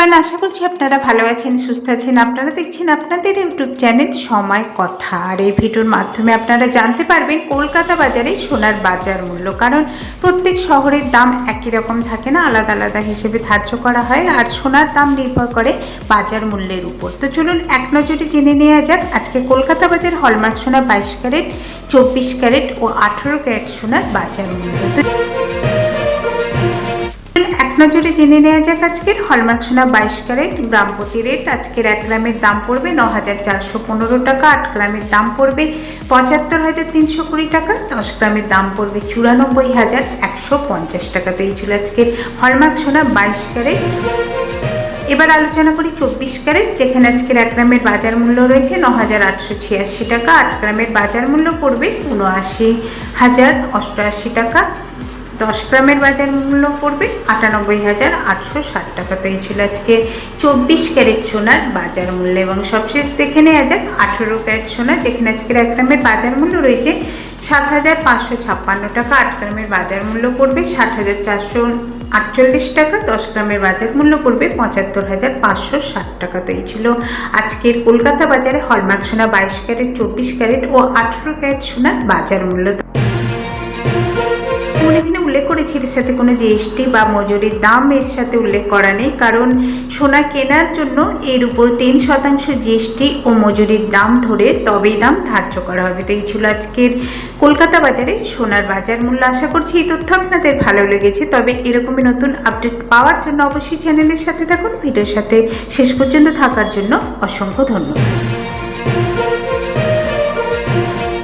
Everyone আশা করছি আপনারা ভালো আছেন, সুস্থ আছেন। আপনারা দেখছেন আপনাদের ইউটিউব চ্যানেল সময় কথা। আর এই ভিডিওর মাধ্যমে আপনারা জানতে পারবেন কলকাতা বাজারে সোনার বাজার মূল্য। কারণ প্রত্যেক শহরের দাম একই রকম থাকে না, আলাদা আলাদা হিসেবে ধার্য করা হয় আর সোনার দাম নির্ভর করে বাজার মূল্যের উপর। তো চলুন এক নজরে জেনে নেওয়া যাক, আজকে কলকাতা বাজার হলমার্ক সোনা বাইশ ক্যারেট, চব্বিশ ক্যারেট ও আঠেরো ক্যারেট সোনার বাজার মূল্য। তো নজরে জেনে নেওয়া যাক আজকের হলমার্ক সোনা বাইশ ক্যারেট, গ্রামপতি রেট আজকের এক গ্রামের দাম পড়বে ন হাজার চারশো পনেরো টাকা, আট গ্রামের দাম পড়বে পঁচাত্তর হাজার তিনশো কুড়ি টাকা, দশ গ্রামের দাম পড়বে চুরানব্বই হাজার একশো পঞ্চাশ টাকা। তো এই ছিল আজকের হলমার্ক সোনা বাইশ ক্যারেট। এবার আলোচনা করি চব্বিশ ক্যারেট, যেখানে আজকের এক গ্রামের বাজার মূল্য রয়েছে ন হাজার আটশো ছিয়াশি টাকা, আট গ্রামের বাজার মূল্য পড়বে উনআশি হাজার অষ্টআশি টাকা। দশ গ্রামের বাজার মূল্য পড়বে আটানব্বই হাজার আটশো ষাট টাকা। তো এই ছিল আজকে চব্বিশ ক্যারেট সোনার বাজার মূল্য এবং সবশেষ দেখে নেওয়া যাক আঠেরো ক্যারেট সোনা, যেখানে আজকের এক গ্রামের বাজার মূল্য রয়েছে সাত হাজার পাঁচশো ছাপ্পান্ন টাকা। আট গ্রামের বাজার মূল্য পড়বে ষাট হাজার চারশো আটচল্লিশ টাকা। দশ গ্রামের বাজার মূল্য পড়বে পঁচাত্তর হাজার পাঁচশো ষাট টাকা। তো এই ছিল আজকের কলকাতা বাজারে হলমার্ক সোনা বাইশ ক্যারেট, চব্বিশ ক্যারেট ও আঠেরো ক্যারেট সোনার বাজার মূল্য। উল্লেখ করেছি এর সাথে কোনো জিএসটি বা মজুরির দাম এর সাথে উল্লেখ করা নেই, কারণ সোনা কেনার জন্য এর উপর তিন শতাংশ জিএসটি ও মজুরির দাম ধরে তবেই দাম ধার্য করা হবে। তো এই ছিল আজকের কলকাতা বাজারে সোনার বাজার মূল্য। আশা করছি এই তথ্য আপনাদের ভালো লেগেছে, তবে এরকমই নতুন আপডেট পাওয়ার জন্য অবশ্যই চ্যানেলের সাথে থাকুন। ভিডিওর সাথে শেষ পর্যন্ত থাকার জন্য অসংখ্য ধন্যবাদ।